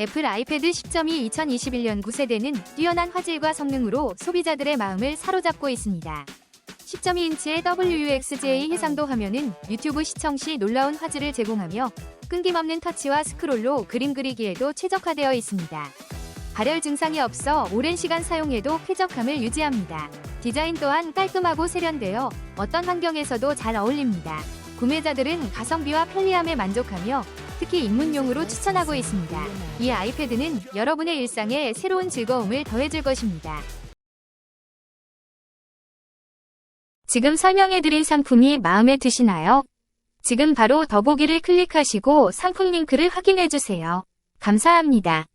애플 아이패드 10.2 2021년 9세대는 뛰어난 화질과 성능으로 소비자들의 마음을 사로잡고 있습니다. 10.2인치의 WUXJ 해상도 화면은 유튜브 시청 시 놀라운 화질을 제공하며 끊김없는 터치와 스크롤로 그림 그리기에도 최적화되어 있습니다. 발열 증상이 없어 오랜 시간 사용해도 쾌적함을 유지합니다. 디자인 또한 깔끔하고 세련되어 어떤 환경에서도 잘 어울립니다. 구매자들은 가성비와 편리함에 만족하며 특히 입문용으로 추천하고 있습니다. 이 아이패드는 여러분의 일상에 새로운 즐거움을 더해줄 것입니다. 지금 설명해드린 상품이 마음에 드시나요? 지금 바로 더보기를 클릭하시고 상품 링크를 확인해주세요. 감사합니다.